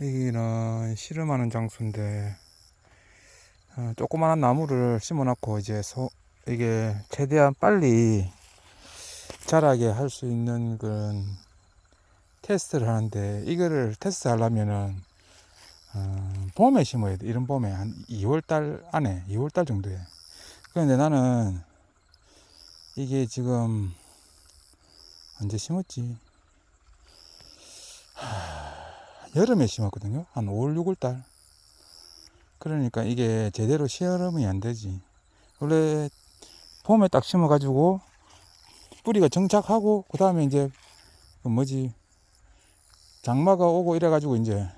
여기는 씨름하는 장소인데 어, 조그마한 나무를 심어놓고 이제 소 이게 최대한 빨리 자라게 할 수 있는 그런 테스트를 하는데 이거를 테스트 하려면은 어, 봄에 심어야 돼. 이런 봄에 한 2월 달 안에 2월 달 정도에. 그런데 나는 이게 지금 언제 심었지? 여름에 심었거든요. 한 5월, 6월 달. 그러니까 이게 제대로 시험이 안 되지. 원래 봄에 딱 심어가지고 뿌리가 정착하고 그 다음에 이제 그 뭐지 장마가 오고 이래가지고 이제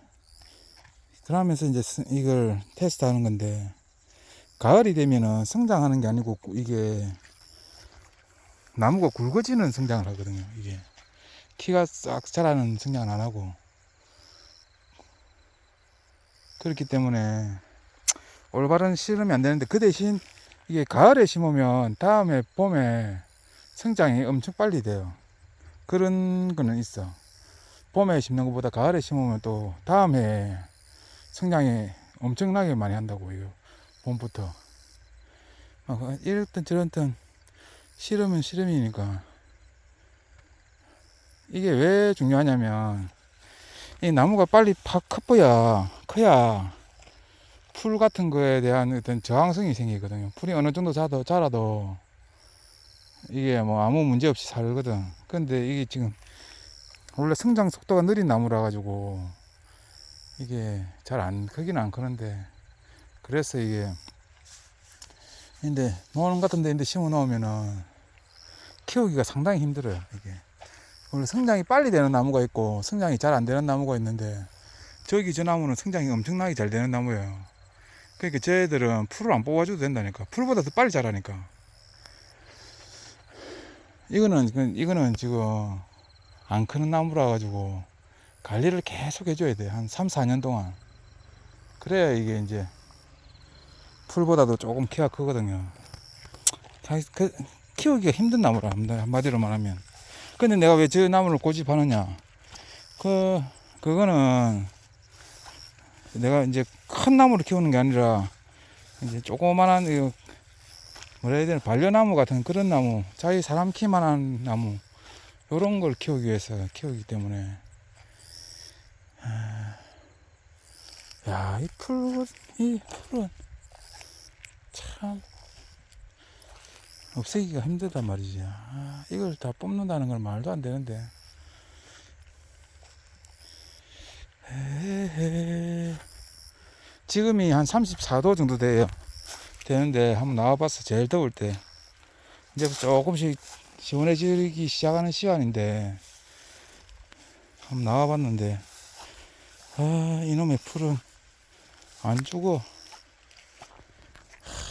그러면서 이제 스- 이걸 테스트하는 건데 가을이 되면은 성장하는 게 아니고 이게 나무가 굵어지는 성장을 하거든요. 이게 키가 싹 자라는 성장을 안 하고 그렇기 때문에 올바른 씨름이 안 되는데 그 대신 이게 가을에 심으면 다음에 봄에 성장이 엄청 빨리 돼요. 그런 거는 있어. 봄에 심는 것보다 가을에 심으면 또 다음 해에 성장이 엄청나게 많이 한다고 이거 봄부터. 막 이렇든 저렇든 씨름은 씨름이니까 이게 왜 중요하냐면 이 나무가 빨리 팍 커야 커야 풀 같은 거에 대한 어떤 저항성이 생기거든요. 풀이 어느 정도 자도, 자라도 이게 뭐 아무 문제 없이 살거든. 근데 이게 지금 원래 성장 속도가 느린 나무라 가지고 이게 잘 안 크기는 안 크는데 그래서 이게 근데 농원 같은 데 심어 놓으면은 키우기가 상당히 힘들어요. 이게 원래 성장이 빨리 되는 나무가 있고 성장이 잘 안 되는 나무가 있는데 저기 저 나무는 성장이 엄청나게 잘 되는 나무예요. 그러니까 쟤들은 풀을 안 뽑아줘도 된다니까. 풀보다 더 빨리 자라니까. 이거는 그- 이거는 지금 안 크는 나무라 가지고 관리를 계속 해줘야 돼. 한 3, 4년 동안. 그래야 이게 이제 풀보다도 조금 키가 크거든요. 자, 그, 키우기가 힘든 나무라 한마디로 말하면. 근데 내가 왜 저 나무를 고집하느냐? 그 그거는 내가 이제 큰 나무를 키우는 게 아니라 이제 조그만한 이 뭐라 해야 되나 반려나무 같은 그런 나무 자기 사람 키만한 나무 요런 걸 키우기 위해서 키우기 때문에 야이 풀, 이 풀은 참 없애기가 힘들단 말이지 아, 이걸 다 뽑는다는 건 말도 안 되는데 에헤. 지금이 한 34도 정도 돼요. 되는데 한번 나와봤어. 제일 더울 때. 이제 조금씩 시원해지기 시작하는 시간인데 한번 나와봤는데 아 이놈의 풀은 안 죽어.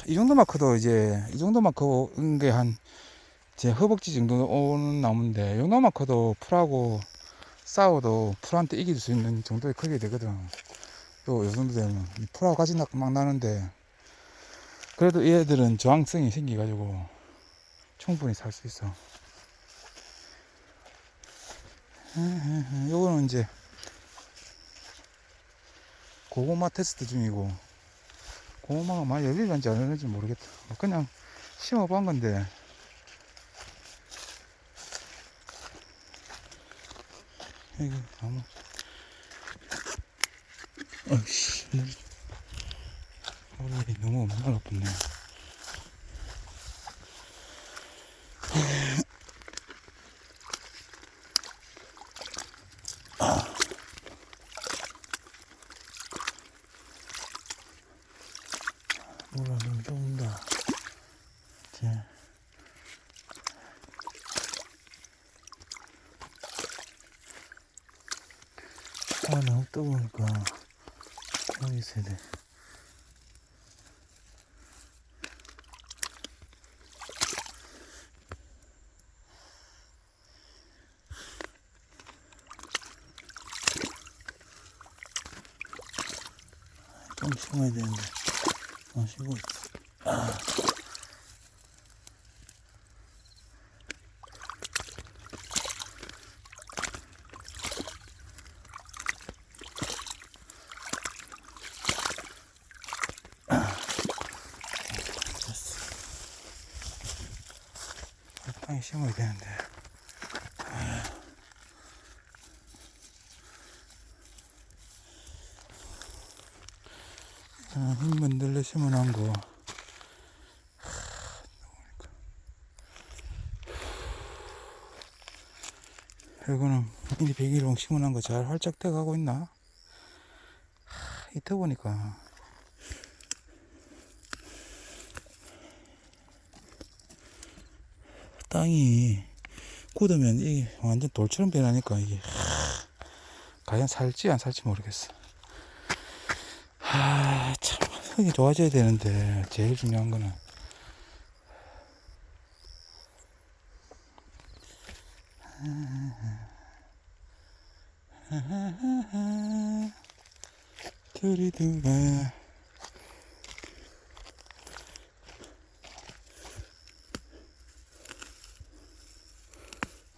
하, 이 정도만 커도 이제 이 정도만 커온 게 한 제 허벅지 정도 오는 나무인데 이 정도만 커도 풀하고 싸워도 풀한테 이길 수 있는 정도의 크게 되거든. 또 요 정도 되면 이 풀하고 같이 나- 막 나는데 그래도 얘들은 저항성이 생겨가지고 충분히 살 수 있어. 요거는 이제 고구마 테스트 중이고 고구마가 많이 열리는지 안 열리는지 모르겠다. 그냥 심어본 건데. 이거 너무 아이씨. 머리 너무 엄마가 아프네 뭐라 너무 좋은다 자. 아 너무 뜨거우니까 여기 있어야 돼 좀 심어야 되는데 어 쉬고 있어 땅에 심어야 되는데. 아, 흙만 들려 심어놓은 거. 이거는 미리 백일봉 심어놓은 거 잘 활짝 돼가고 있나? 하, 이터 보니까 땅이 굳으면 이게 완전 돌처럼 변하니까 이게 하, 과연 살지 안 살지 모르겠어. 아, 참 흙이 좋아져야 되는데 제일 중요한 거는 두리두가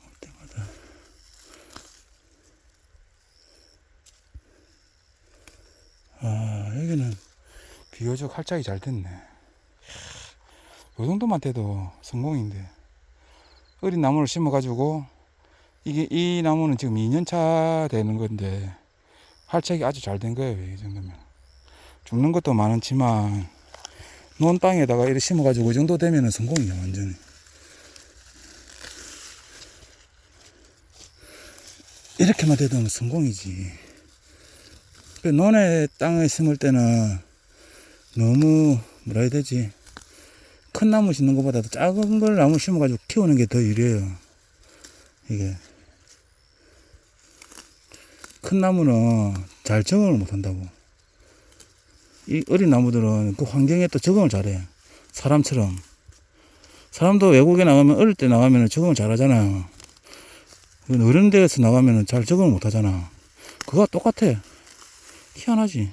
올 때마다 아 여기는 비교적 활짝이 잘 됐네. 요 정도만 돼도 성공인데. 어린 나무를 심어 가지고 이게 이 나무는 지금 2년차 되는 건데 활착이 아주 잘 된 거예요 이 정도면. 죽는 것도 많지만 논 땅에다가 이렇게 심어 가지고 이 정도 되면은 성공이야 완전히. 이렇게만 돼도 성공이지. 그 논에 땅에 심을 때는 너무 뭐라 해야 되지 큰 나무 심는 것보다도 작은 걸 나무 심어 가지고 키우는 게 더 유리해요 이게 큰 나무는 잘 적응을 못 한다고. 이 어린 나무들은 그 환경에 또 적응을 잘해. 사람처럼. 사람도 외국에 나가면, 어릴 때 나가면 적응을 잘 하잖아요. 그 어른 데에서 나가면 잘 적응을 못 하잖아. 그거 똑같아. 희한하지.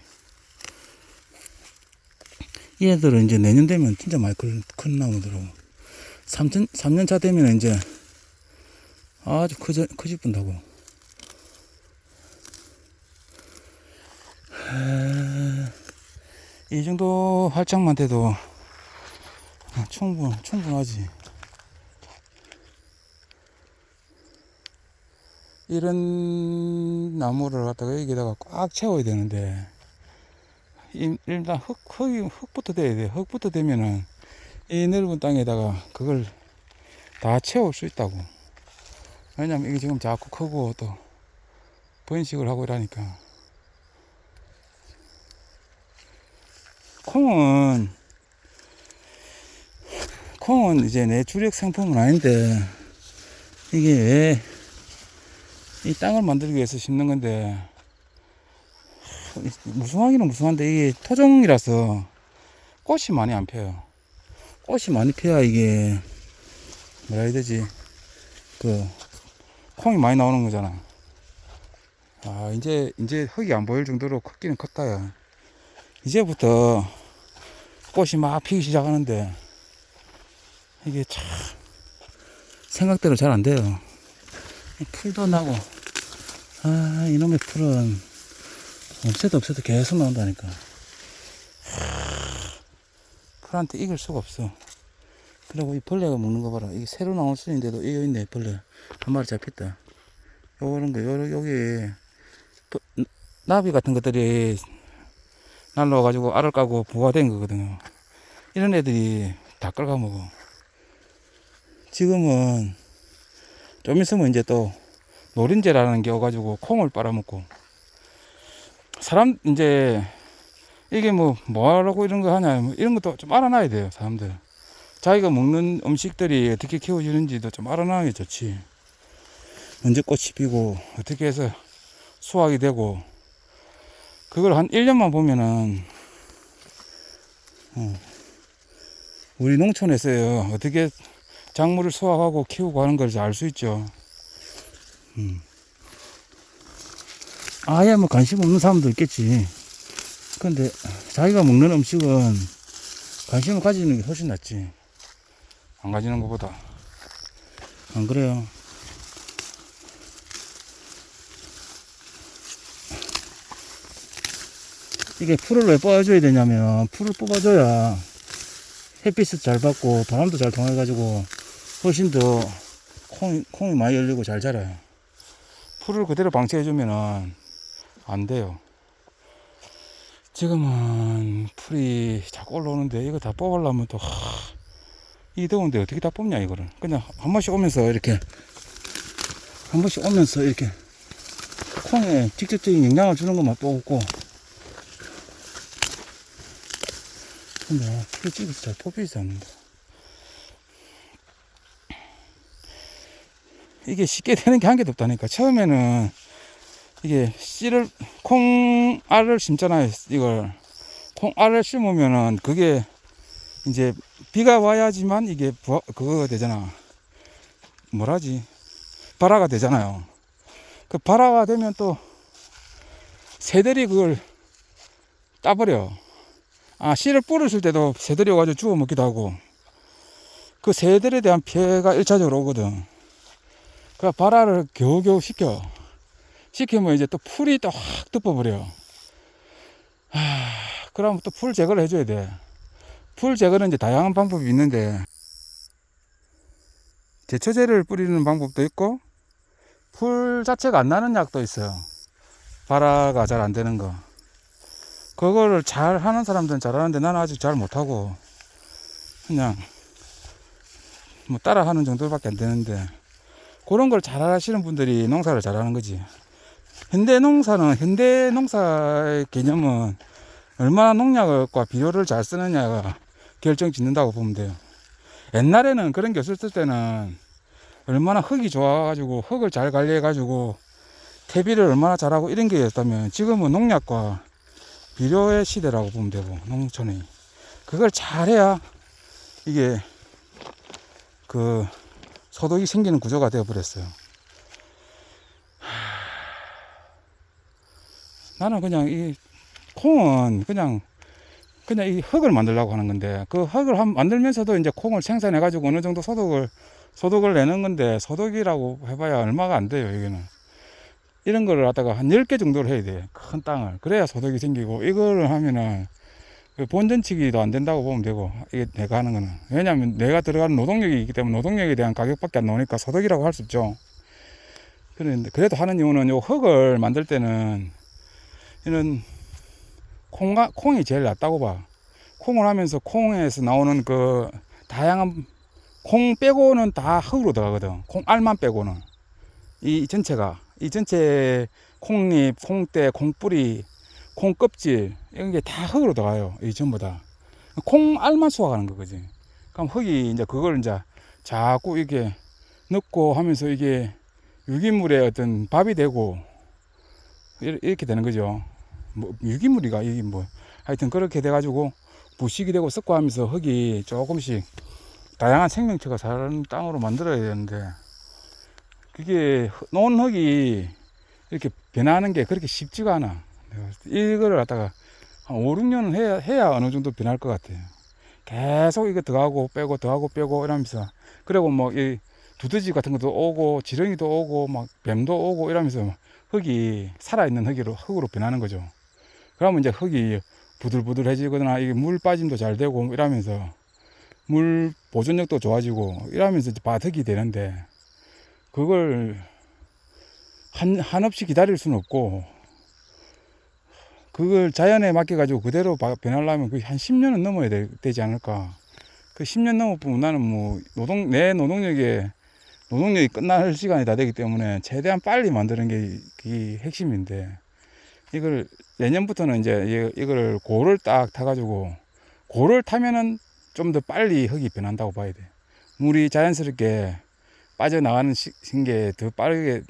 얘들은 이제 내년 되면 진짜 많이 큰, 큰 나무더라고. 3년, 3년 차 되면 이제 아주 커져, 커집분다고. 이 정도 활짝만 돼도 충분, 충분하지. 이런 나무를 갖다가 여기다가 꽉 채워야 되는데, 이- 일단 흙, 흙이, 흙부터 돼야 돼. 흙부터 되면은 이 넓은 땅에다가 그걸 다 채울 수 있다고. 왜냐면 이게 지금 자꾸 크고 또 번식을 하고 이러니까. 콩은 콩은 이제 내 주력 상품은 아닌데 이게 왜 이 땅을 만들기 위해서 심는 건데 무성하기는 무성한데 이게 토종이라서 꽃이 많이 안 펴요. 꽃이 많이 펴야 이게 뭐라 해야 되지 그 콩이 많이 나오는 거잖아. 아 이제 이제 흙이 안 보일 정도로 컸기는 컸다야. 이제부터 꽃이 막 피기 시작하는데 이게 참 생각대로 잘 안 돼요. 이 풀도 나고 아 이놈의 풀은 없애도 없애도 계속 나온다니까. 풀한테 이길 수가 없어. 그리고 이 벌레가 먹는 거 봐라. 이게 새로 수 있는데도 이거 있네 벌레 한 마리 잡혔다. 요런 거 요, 여기 버- 나비 같은 것들이 날라와가지고 알을 까고 부화된 거거든요. 이런 애들이 다 끌가 먹어. 지금은 좀 있으면 이제 또 노린재라는 게 와가지고 콩을 빨아먹고 사람 이제 이게 뭐 뭐하라고 이런 거 하냐 뭐 이런 것도 좀 알아놔야 돼요 사람들 자기가 먹는 음식들이 어떻게 키워지는지도 좀 알아놔야 게 좋지 언제 꽃이 피고 어떻게 해서 수확이 되고 그걸 한 1년만 보면은 어, 우리 농촌에서요 어떻게 작물을 수확하고 키우고 하는 걸 알 수 있죠. 음. 아예 뭐 관심 없는 사람도 있겠지. 근데 자기가 먹는 음식은 관심을 가지는 게 훨씬 낫지. 안 가지는 것보다. 안 그래요? 이게 풀을 왜 뽑아줘야 되냐면 풀을 뽑아줘야 햇빛을 잘 받고 바람도 잘 통해가지고 훨씬 더 콩이, 콩이 많이 열리고 잘 자라요. 풀을 그대로 방치해주면은 안 돼요. 지금은 풀이 자꾸 올라오는데 이거 다 뽑으려면 또, 하, 이 더운데 어떻게 다 뽑냐, 이거를. 그냥 한 번씩 오면서 이렇게, 한 번씩 오면서 이렇게 콩에 직접적인 영향을 주는 것만 뽑고. 근데 풀이 찍어서 잘 뽑히지 않는다. 이게 쉽게 되는 게 한 개도 없다니까. 처음에는 이게 씨를 콩알을 심잖아요. 이걸 콩알을 심으면은 그게 이제 비가 와야지만 이게 부, 그거 되잖아. 뭐라지? 발화가 되잖아요. 그 발화가 되면 또 새들이 그걸 따버려. 아 씨를 뿌렸을 때도 새들이 와가지고 주워 먹기도 하고 그 새들에 대한 피해가 일차적으로 오거든. 그 발화를 겨우겨우 시켜. 시키면 이제 또 풀이 또 확 덮어버려. 하, 그럼 또 풀 제거를 해줘야 돼. 풀 제거는 이제 다양한 방법이 있는데, 제초제를 뿌리는 방법도 있고, 풀 자체가 안 나는 약도 있어요. 발화가 잘 안 되는 거. 그거를 잘 하는 사람들은 잘 하는데 나는 아직 잘 못하고, 그냥, 뭐 따라 하는 정도밖에 안 되는데, 그런 걸 잘 하시는 분들이 농사를 잘 하는 거지. 현대 농사는 현대 농사의 개념은 얼마나 농약과 비료를 잘 쓰느냐가 결정 짓는다고 보면 돼요. 옛날에는 그런 게 없을 때는 얼마나 흙이 좋아가지고 흙을 잘 관리해가지고 퇴비를 얼마나 잘하고 이런 게 있다면 지금은 농약과 비료의 시대라고 보면 되고 농촌이 그걸 잘해야 이게 그 소득이 생기는 구조가 되어 버렸어요. 나는 그냥 이 콩은 그냥 그냥 이 흙을 만들려고 하는 건데 그 흙을 한 만들면서도 이제 콩을 생산해 가지고 어느 정도 소득을 소득을 내는 건데 소득이라고 해봐야 얼마가 안 돼요 여기는. 이런 거를 갖다가 한 10개 정도를 해야 돼 큰 땅을. 그래야 소득이 생기고 이거를 하면은 그 본전치기도 안 된다고 보면 되고 이게 내가 하는 거는. 왜냐하면 내가 들어가는 노동력이 있기 때문에 노동력에 대한 가격밖에 안 나오니까 소득이라고 할 수 없죠. 그런데 그래도 하는 이유는 요 흙을 만들 때는 이런 콩가, 콩이 제일 낫다고 봐. 콩을 하면서 콩에서 나오는 그 다양한 콩 빼고는 다 흙으로 들어가거든. 콩 알만 빼고는. 이 전체가. 이 전체 콩잎, 콩대, 콩뿌리, 콩껍질, 이런 게 다 흙으로 들어가요. 이 전부 다. 콩 알만 수확하는 거지. 그럼 흙이 이제 그걸 이제 자꾸 이게 넣고 하면서 이게 유기물의 어떤 밥이 되고 이렇게 되는 거죠. 뭐 유기물이가 이게 뭐 하여튼 그렇게 돼가지고 부식이 되고 습고하면서 흙이 조금씩 다양한 생명체가 사는 땅으로 만들어야 되는데 그게 놓은 흙이 이렇게 변하는 게 그렇게 쉽지가 않아. 이거를 갖다가 한 5, 6년은 해야, 해야 어느 정도 변할 것 같아요. 계속 이거 더하고 빼고 더하고 빼고 이러면서 그리고 뭐 이 두더지 같은 것도 오고 지렁이도 오고 막 뱀도 오고 이러면서 흙이 살아있는 흙으로 흙으로 변하는 거죠. 그러면 이제 흙이 부들부들해지거나 이게 물 빠짐도 잘 되고 이러면서 물 보존력도 좋아지고 이러면서 바득이 되는데 그걸 한, 한없이 기다릴 수는 없고 그걸 자연에 맡겨가지고 그대로 변하려면 거의 한 10년은 넘어야 되, 지 않을까. 그 10년 넘어보면 나는 뭐 노동, 내 노동력에 노동력이 끝날 시간이 다 되기 때문에 최대한 빨리 만드는 게, 그 핵심인데 이걸 내년부터는 이제 이거를 고를 딱 타가지고 고를 타면은 좀 더 빨리 흙이 변한다고 봐야 돼. 물이 자연스럽게 빠져나가는 신게 더 빠르게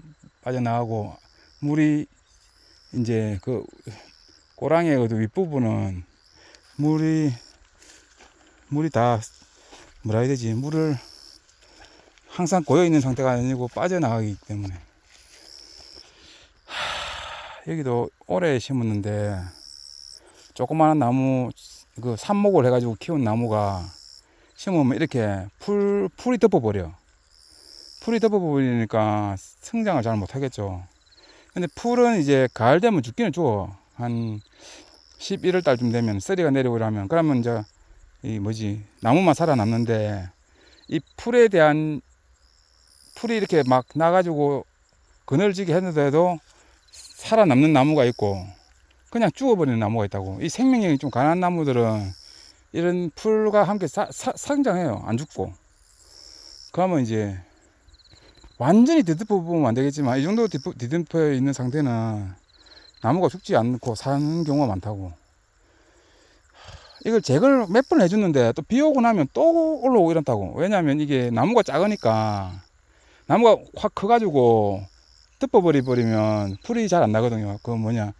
빠져나가고 물이 이제 그 꼬랑의 그 윗부분은 물이 물이 다 뭐라 해야 되지 물을 항상 고여 있는 상태가 아니고 빠져나가기 때문에 여기도 오래 심었는데 조그마한 나무 그 삽목을 해가지고 키운 나무가 심으면 이렇게 풀 풀이 덮어버려. 풀이 덮어버리니까 성장을 잘 못하겠죠. 근데 풀은 이제 가을 되면 죽기는 죽어. 한 11월 달쯤 되면 쓰리가 이러면. 그러면 이제 이 뭐지? 나무만 살아남는데 이 풀에 대한 풀이 이렇게 막 나가지고 그늘지게 했는데도 살아남는 나무가 있고 그냥 죽어버리는 나무가 있다고. 이 생명력이 좀 강한 나무들은 이런 풀과 함께 사- 사- 성장해요. 안 죽고. 그러면 이제 완전히 뒤덮어 보면 안 되겠지만 이 정도 뒤덮- 뒤덮여 있는 상태는 나무가 죽지 않고 사는 경우가 많다고. 이걸 제거를 몇 번 해줬는데 또 비 오고 나면 또 올라오고 이런다고. 왜냐면 이게 나무가 작으니까 나무가 확 커가지고 덮어버리 버리면 풀이 잘 안 나거든요. 그 뭐냐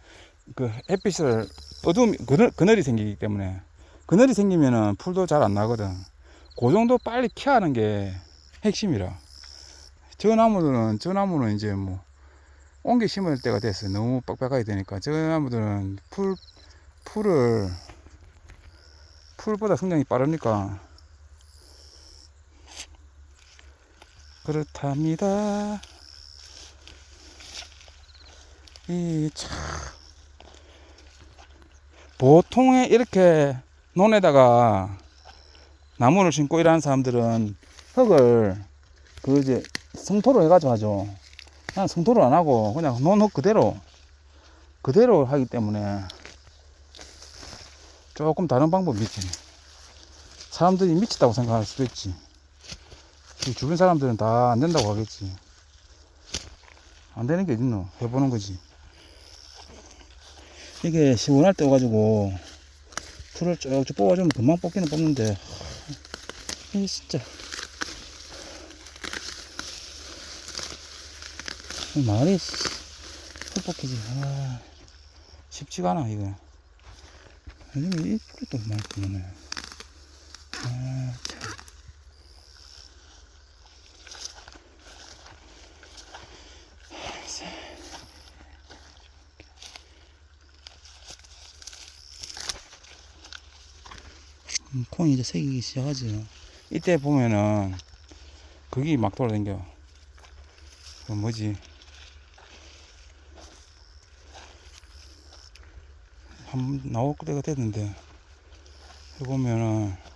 그 햇빛을 어두움 그늘, 그늘이 생기기 때문에. 그늘이 생기면은 풀도 잘 안 나거든. 그 정도 빨리 케어하는 게 핵심이라. 저 나무들은 저 나무는 이제 뭐 옮겨 심을 때가 됐어요. 너무 빡빡하게 되니까. 저 나무들은 풀 풀을 풀보다 성장이 빠르니까? 그렇답니다 이 참 보통에 이렇게 논에다가 나무를 심고 일하는 사람들은 흙을 그 이제 성토로 해가지고 하죠. 그냥 성토로 안 하고 그냥 논흙 그대로 그대로 하기 때문에 조금 다른 방법이 있지. 사람들이 미치다고 생각할 수도 있지. 이 주변 사람들은 다 안 된다고 하겠지. 안 되는 게 어딨노? 해보는 거지. 이게 시원할 때 와가지고 풀을 쭉쭉 뽑아주면 금방 뽑기는 뽑는데 이게 진짜. 말이 풀 뽑기지. 아, 쉽지가 않아 이거. 요즘 이 풀이 또 많이 뽑네. 아, 참. 콩이 이제 새기기 시작하지. 이때 보면은 그게 막 돌아다녀. 그 뭐지? 한 나올 때가 됐는데 해 보면은